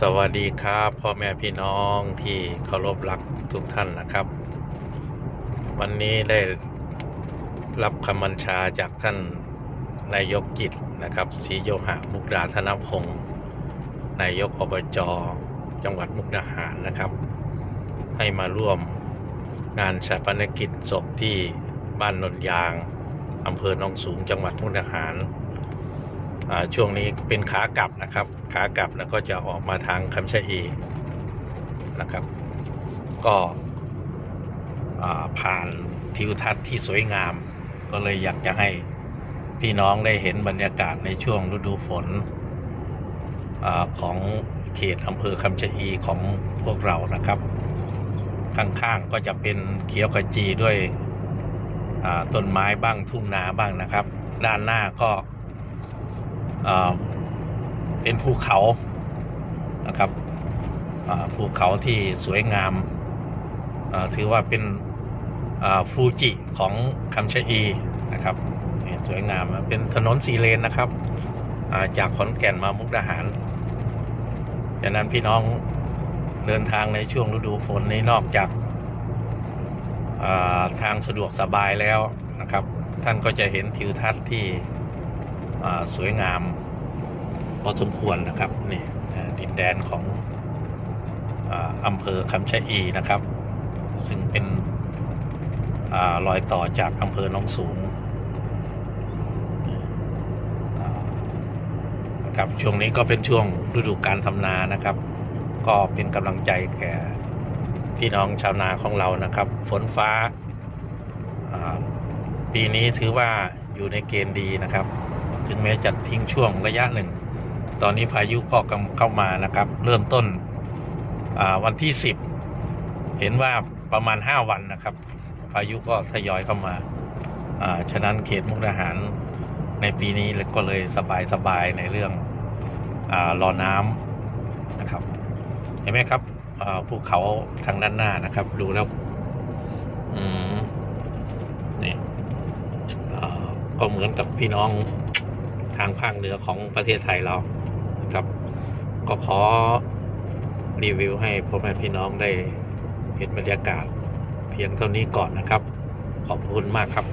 สวัสดีครับพ่อแม่พี่น้องที่เคารพรักทุกท่านนะครับ วันนี้ได้รับคำบัญชาจากท่านนายกกิจนะครับศรีโยหะมุกดาธนพงศ์นายกอบจจังหวัดมุกดาหารนะครับ ให้มาร่วมงานชาปนกิจศพที่บ้านนนยางอำเภอหนองสูงจังหวัดมุกดาหาร ช่วงนี้เป็นขากลับนะครับ ขากลับแล้วก็จะออกมาทางคำชะอีนะครับ ก็ผ่านทิวทัศน์ที่สวยงาม ก็เลยอยากจะให้พี่น้องได้เห็นบรรยากาศในช่วงฤดูฝนอของเขตอำเภอคำชะอีของพวกเรานะครับ ข้างๆก็จะเป็นเขียวขจีด้วยต้นไม้บ้างทุ่งนาบ้างนะครับ ด้านหน้าก็ เป็นภูเขานะครับภูเขาที่สวยงามถือว่าเป็นฟูจิของคำชะอีนะครับสวยงามเป็นถนนสีเลนนะครับาจากขอนแก่นมามุกดาหารดังนั้นพี่น้องเดินทางในช่วงฤดูฝนนี้นอกจากาทางสะดวกสบายแล้วนะครับ ท่านก็จะเห็นทิวทัศน์ที่ สวยงามพอสมควรนะครับนี่ดินแดนของอำเภอคำชะอีนะครับ ซึ่งเป็นอรอยต่อจากอำเภอหนองสูงนะครับช่วงนี้ก็เป็นช่วงฤดูการทำนานะครับ ก็เป็นกำลังใจแก่พี่น้องชาวนาของเรานะครับ ฝนฟ้าปีนี้ถือว่าอยู่ในเกณฑ์ดีนะครับ ถึงแม้จะทิ้งช่วงระยะหนึ่ง ตอนนี้พายุก็กำเข้ามานะครับ เริ่มต้นวันที่ 10 เห็นว่าประมาณ 5 วันนะครับ พายุก็ทยอยเข้ามาาฉะนั้นเขตมุกดาหารในปีนี้ก็เลยสบายๆในเรื่องอรอน้ำนะครับ เห็นไหมครับภูเขาทางด้านหน้านะครับ ดูแล้วนี่ก็เหมือนกับพี่น้อง ทางภาคเหนือของประเทศไทยเรานะครับ ก็ขอรีวิวให้พ่อแม่พี่น้องได้เห็นบรรยากาศเพียงเท่านี้ก่อนนะครับ ขอบคุณมากครับ